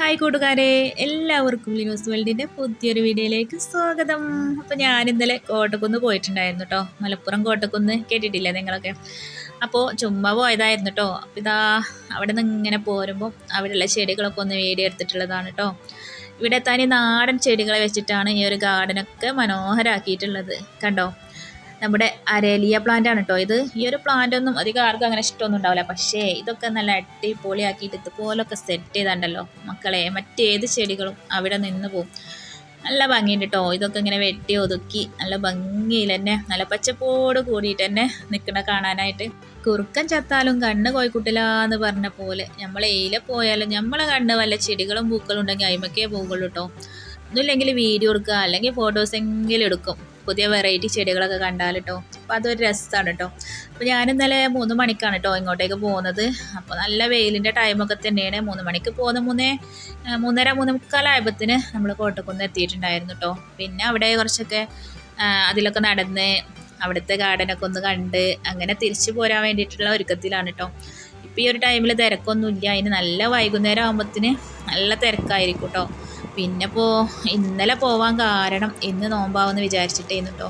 Hi കൂട്ടുകാരെ എല്ലാവർക്കും ലിനോസ് വേൾഡിന്റെ പുതിയൊരു വീഡിയോയിലേക്ക് സ്വാഗതം. അപ്പോൾ ഞാൻ ഇന്നലെ കോട്ടക്കുന്ന് പോയിട്ടുണ്ടായിരുന്നു കേട്ടോ മലപ്പുറം കോട്ടക്കുന്ന് കേട്ടിട്ടില്ല നിങ്ങളൊക്കെ? അപ്പോൾ ചുമ്മാ പോയതായിരുന്നു കേട്ടോ അപ്പോൾ ഇതാ അവിടെ നിന്ന് ഇങ്ങനെ പോരുമ്പോൾ അവിടെയുള്ള ചെടികളൊക്കെ ഒന്ന് വീഡിയോ എടുത്തിട്ടുള്ളതാണ് കേട്ടോ ഇവിടെ തനി നാടൻ ചെടികളെ വെച്ചിട്ടാണ് ഈ ഒരു ഗാർഡനൊക്കെ മനോഹരമാക്കിയിട്ടുള്ളത് കണ്ടോ? നമ്മുടെ അരേലിയ പ്ലാന്റ് ആണ് കേട്ടോ ഇത്. ഈ ഒരു പ്ലാന്റ് ഒന്നും അധികം ആർക്കും അങ്ങനെ ഇഷ്ടമൊന്നും ഉണ്ടാവില്ല. പക്ഷേ ഇതൊക്കെ നല്ല അടിപൊളിയാക്കിയിട്ട് ഇതുപോലൊക്കെ സെറ്റ് ചെയ്താണ്ടല്ലോ മക്കളെ മറ്റേത് ചെടികളും അവിടെ നിന്ന് പോകും നല്ല ഭംഗിയുണ്ട് കേട്ടോ ഇതൊക്കെ ഇങ്ങനെ വെട്ടി ഒതുക്കി നല്ല ഭംഗിയിൽ തന്നെ നല്ല പച്ചപ്പോട് കൂടിയിട്ട് തന്നെ നിൽക്കണ കാണാനായിട്ട്. കുറുക്കൻ ചത്താലും കണ്ണ് കോഴിക്കുട്ടിലാന്ന് പറഞ്ഞ പോലെ നമ്മൾ എയില പോയാലും നമ്മളെ കണ്ണ് വല്ല ചെടികളും പൂക്കളും ഉണ്ടെങ്കിൽ അയിമക്കേ പോകുള്ളൂ കേട്ടോ ഒന്നുമില്ലെങ്കിൽ വീഡിയോ എടുക്കുക അല്ലെങ്കിൽ ഫോട്ടോസ് എങ്കിലും എടുക്കും. പുതിയ വെറൈറ്റി ചെടികളൊക്കെ കണ്ടാൽ കേട്ടോ അപ്പോൾ അതൊരു രസമാണ് കേട്ടോ അപ്പോൾ ഞാൻ ഇന്നലെ മൂന്ന് മണിക്കാണ് കേട്ടോ ഇങ്ങോട്ടേക്ക് പോകുന്നത്. അപ്പോൾ നല്ല വെയിലിന്റെ ടൈമൊക്കെ തന്നെയാണ്. മൂന്ന് മണിക്ക് പോകുന്ന മൂന്നേ മൂന്നര മൂന്ന് മുക്കാലായപ്പത്തിന് നമ്മൾ കോട്ടക്കുന്ന് എത്തിയിട്ടുണ്ടായിരുന്നു കേട്ടോ പിന്നെ അവിടെ കുറച്ചൊക്കെ അതിലൊക്കെ നടന്ന് അവിടുത്തെ ഗാർഡനൊക്കെ ഒന്ന് കണ്ട് അങ്ങനെ തിരിച്ചു പോരാൻ വേണ്ടിയിട്ടുള്ള ഒരുക്കത്തിലാണ് കേട്ടോ ഇപ്പോൾ ഈ ഒരു ടൈമിൽ തിരക്കൊന്നുമില്ല അതിന് നല്ല വൈകുന്നേരം ആകുമ്പോഴത്തിന് നല്ല തിരക്കായിരിക്കും കേട്ടോ പിന്നെ ഇപ്പോൾ ഇന്നലെ പോവാൻ കാരണം ഇന്ന് നോമ്പാവെന്ന് വിചാരിച്ചിട്ടേന്നു കേട്ടോ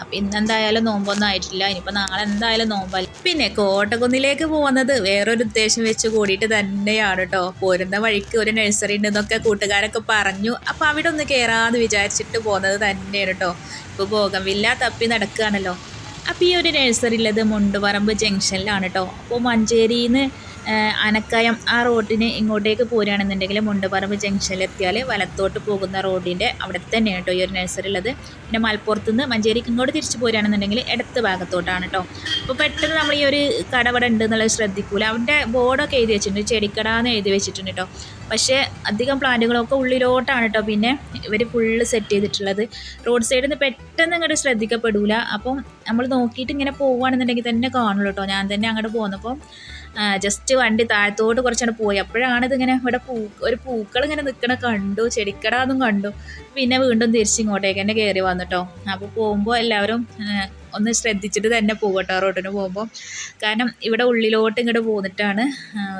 അപ്പം ഇന്നെന്തായാലും നോമ്പൊന്നും ആയിട്ടില്ല. ഇനിയിപ്പോൾ നാളെ എന്തായാലും നോമ്പല്ല. പിന്നെ കോട്ടക്കുന്നിലേക്ക് പോകുന്നത് വേറൊരു ഉദ്ദേശം വെച്ച് കൂടിയിട്ട് തന്നെയാണ് കേട്ടോ പോരുന്ന വഴിക്ക് ഒരു നഴ്സറി ഉണ്ടെന്നൊക്കെ കൂട്ടുകാരൊക്കെ പറഞ്ഞു. അപ്പോൾ അവിടെ ഒന്ന് കയറാമെന്ന് വിചാരിച്ചിട്ട് പോകുന്നത് തന്നെയാണ് കേട്ടോ ഇപ്പോൾ ഭോഗമില്ല തപ്പി നടക്കുകയാണല്ലോ അപ്പോൾ ഈ ഒരു നഴ്സറി ഉള്ളത് മുണ്ടുപറമ്പ് ജംഗ്ഷനിലാണ് കേട്ടോ അപ്പോൾ മഞ്ചേരിയിൽ നിന്ന് അനക്കയം ആ റോഡിന് ഇങ്ങോട്ടേക്ക് പോരുകയാണെന്നുണ്ടെങ്കിൽ മുണ്ടുപറമ്പ് ജംഗ്ഷനിലെത്തിയാൽ വലത്തോട്ട് പോകുന്ന റോഡിന്റെ അവിടെ തന്നെയാണ് കേട്ടോ ഈ ഒരു നഴ്സറി ഉള്ളത് പിന്നെ മലപ്പുറത്ത് നിന്ന് മഞ്ചേരിക്ക് ഇങ്ങോട്ട് തിരിച്ച് പോരുകയാണെന്നുണ്ടെങ്കിൽ ഇടത്ത് ഭാഗത്തോട്ടാണ് കേട്ടോ അപ്പോൾ പെട്ടെന്ന് നമ്മൾ ഈ ഒരു കടവട ഉണ്ട് എന്നുള്ളത് ശ്രദ്ധിക്കൂല. അവിടെ ബോർഡൊക്കെ എഴുതി വെച്ചിട്ടുണ്ട്. ചെടിക്കട എന്ന് എഴുതി വെച്ചിട്ടുണ്ട് കേട്ടോ പക്ഷേ അധികം പ്ലാന്റുകളൊക്കെ ഉള്ളിലോട്ടാണ് കേട്ടോ പിന്നെ ഇവർ ഫുള്ള് സെറ്റ് ചെയ്തിട്ടുള്ളത്. റോഡ് സൈഡിൽ നിന്ന് പെട്ടെന്ന് അങ്ങോട്ട് ശ്രദ്ധിക്കപ്പെടില്ല അപ്പം നമ്മൾ നോക്കിയിട്ട് ഇങ്ങനെ പോവുകയാണെന്നുണ്ടെങ്കിൽ തന്നെ കാണുള്ളൂ കേട്ടോ ഞാൻ തന്നെ അങ്ങോട്ട് പോന്നപ്പോൾ ജസ്റ്റ് വണ്ടി താഴത്തോട്ട് കുറച്ചങ്ങോട്ട് പോയി. അപ്പോഴാണ് ഇതിങ്ങനെ ഇവിടെ പൂ ഒരു പൂക്കൾ ഇങ്ങനെ നിൽക്കണ കണ്ടു. ചെടിക്കടാന്നും കണ്ടു. പിന്നെ വീണ്ടും തിരിച്ച് ഇങ്ങോട്ടേക്ക് തന്നെ കയറി വന്നിട്ടോ അപ്പോൾ പോകുമ്പോൾ എല്ലാവരും ഒന്ന് ശ്രദ്ധിച്ചിട്ട് തന്നെ പോകട്ടോ റോഡിന് പോകുമ്പോൾ കാരണം ഇവിടെ ഉള്ളിലോട്ട് ഇങ്ങോട്ട് പോന്നിട്ടാണ്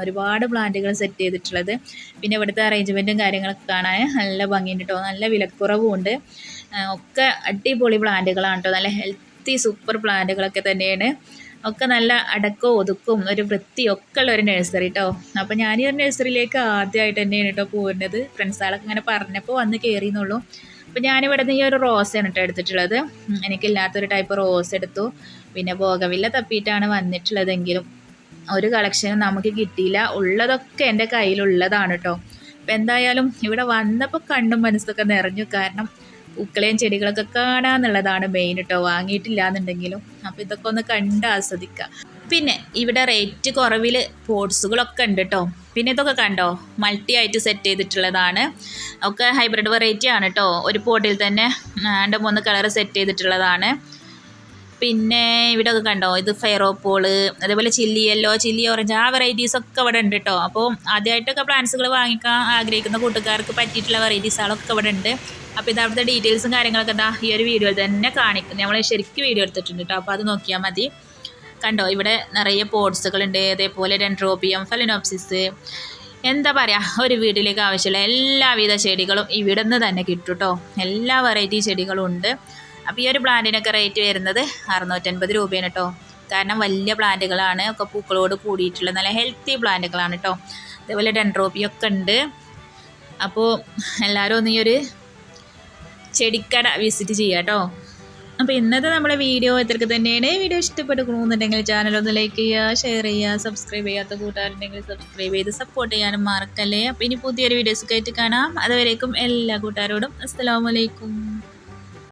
ഒരുപാട് പ്ലാന്റുകൾ സെറ്റ് ചെയ്തിട്ടുള്ളത്. പിന്നെ ഇവിടുത്തെ അറേഞ്ച്മെന്റും കാര്യങ്ങളൊക്കെ കാണാൻ നല്ല ഭംഗിയുണ്ട് കേട്ടോ നല്ല വിലക്കുറവും ഉണ്ട് ഒക്കെ അടിപൊളി പ്ലാന്റുകളാണ് കേട്ടോ നല്ല ഹെൽത്തി സൂപ്പർ പ്ലാന്റുകളൊക്കെ തന്നെയാണ്. ഒക്കെ നല്ല അടക്കവും ഒതുക്കും ഒരു വൃത്തിയൊക്കെ ഉള്ള ഒരു നഴ്സറി കേട്ടോ അപ്പോൾ ഞാൻ ഈ ഒരു നഴ്സറിയിലേക്ക് ആദ്യമായിട്ട് തന്നെയാണ് കേട്ടോ പോകുന്നത് ഫ്രണ്ട്സുകളൊക്കെ ഇങ്ങനെ പറഞ്ഞപ്പോൾ വന്ന് കയറിയെന്നുള്ളൂ അപ്പോൾ ഞാനിവിടെ നിന്ന് ഈ ഒരു റോസയാണ് കേട്ടോ എടുത്തിട്ടുള്ളത്. എനിക്കില്ലാത്തൊരു ടൈപ്പ് റോസ് എടുത്തു. പിന്നെ ബോഗവില്ല തപ്പിയിട്ടാണ് വന്നിട്ടുള്ളതെങ്കിലും ഒരു കളക്ഷനും നമുക്ക് കിട്ടിയില്ല. ഉള്ളതൊക്കെ എന്റെ കയ്യിലുള്ളതാണ് കേട്ടോ അപ്പോൾ എന്തായാലും ഇവിടെ വന്നപ്പോൾ കണ്ണും മനസ്സൊക്കെ നിറഞ്ഞു. കാരണം പൂക്കളെയും ചെടികളൊക്കെ കാണാന്നുള്ളതാണ് മെയിൻ കേട്ടോ വാങ്ങിയിട്ടില്ല എന്നുണ്ടെങ്കിലും അപ്പോൾ ഇതൊക്കെ ഒന്ന് കണ്ട് ആസ്വദിക്കുക പിന്നെ ഇവിടെ റേറ്റ് കുറവിൽ പോട്സുകളൊക്കെ ഉണ്ട് കേട്ടോ പിന്നെ ഇതൊക്കെ കണ്ടോ? മൾട്ടി ആയിട്ട് സെറ്റ് ചെയ്തിട്ടുള്ളതാണ്. ഒക്കെ ഹൈബ്രിഡ് വെറൈറ്റി ആണ് കേട്ടോ ഒരു പോട്ടിൽ തന്നെ രണ്ട് മൂന്ന് കളർ സെറ്റ് ചെയ്തിട്ടുള്ളതാണ്. പിന്നെ ഇവിടെ ഒക്കെ കണ്ടോ? ഇത് ഫെയറോപ്പോൾ അതേപോലെ ചില്ലി യെല്ലോ ചില്ലി ഓറഞ്ച് ആ വെറൈറ്റീസ് ഒക്കെ ഇവിടെ ഉണ്ട് കേട്ടോ അപ്പോൾ ആദ്യമായിട്ടൊക്കെ പ്ലാന്റ്സുകൾ വാങ്ങിക്കാൻ ആഗ്രഹിക്കുന്ന കൂട്ടുകാർക്ക് പറ്റിയിട്ടുള്ള വെറൈറ്റീസുകളൊക്കെ ഇവിടെ ഉണ്ട്. അപ്പോൾ ഇത് അവിടുത്തെ ഡീറ്റെയിൽസും കാര്യങ്ങളൊക്കെ എന്താ ഈ ഒരു വീഡിയോയിൽ തന്നെ കാണിക്കും. നമ്മൾ ശരിക്കും വീഡിയോ എടുത്തിട്ടുണ്ട് കേട്ടോ അപ്പോൾ അത് നോക്കിയാൽ മതി. കണ്ടോ? ഇവിടെ നിറയെ പോട്സുകളുണ്ട് അതേപോലെ ഡെൻഡ്രോബിയം ഫലിനോപ്സിസ് എന്താ പറയുക ഒരു വീട്ടിലേക്ക് ആവശ്യമുള്ള എല്ലാവിധ ചെടികളും ഇവിടെ നിന്ന് തന്നെ കിട്ടും കേട്ടോ എല്ലാ വെറൈറ്റി ചെടികളും ഉണ്ട്. അപ്പോൾ ഈ ഒരു പ്ലാന്റിനൊക്കെ റേറ്റ് വരുന്നത് അറുന്നൂറ്റൻപത് രൂപയാണ് കേട്ടോ കാരണം വലിയ പ്ലാന്റുകളാണ് ഒക്കെ പൂക്കളോട് കൂടിയിട്ടുള്ള നല്ല ഹെൽത്തി പ്ലാന്റുകളാണ് കേട്ടോ അതേപോലെ ഡെൻട്രോപ്പിയൊക്കെ ഉണ്ട്. അപ്പോൾ എല്ലാവരും ഒന്ന് ഈ ഒരു ചെടിക്കട വിസിറ്റ് ചെയ്യാം കേട്ടോ അപ്പോൾ ഇന്നത്തെ നമ്മുടെ വീഡിയോ ഇത്രയ്ക്ക് തന്നെയാണ്. വീഡിയോ ഇഷ്ടപ്പെടുക്കണമെന്നുണ്ടെങ്കിൽ ചാനൽ ഒന്ന് ലൈക്ക് ചെയ്യുക ഷെയർ ചെയ്യുക സബ്സ്ക്രൈബ് ചെയ്യാത്ത കൂട്ടുകാരുണ്ടെങ്കിൽ സബ്സ്ക്രൈബ് ചെയ്ത് സപ്പോർട്ട് ചെയ്യാനും മറക്കല്ലേ. അപ്പോൾ ഇനി പുതിയൊരു വീഡിയോസ് ആയിട്ട് കാണാം. അതുവരേക്കും എല്ലാ കൂട്ടുകാരോടും അസ്സാം വലൈക്കും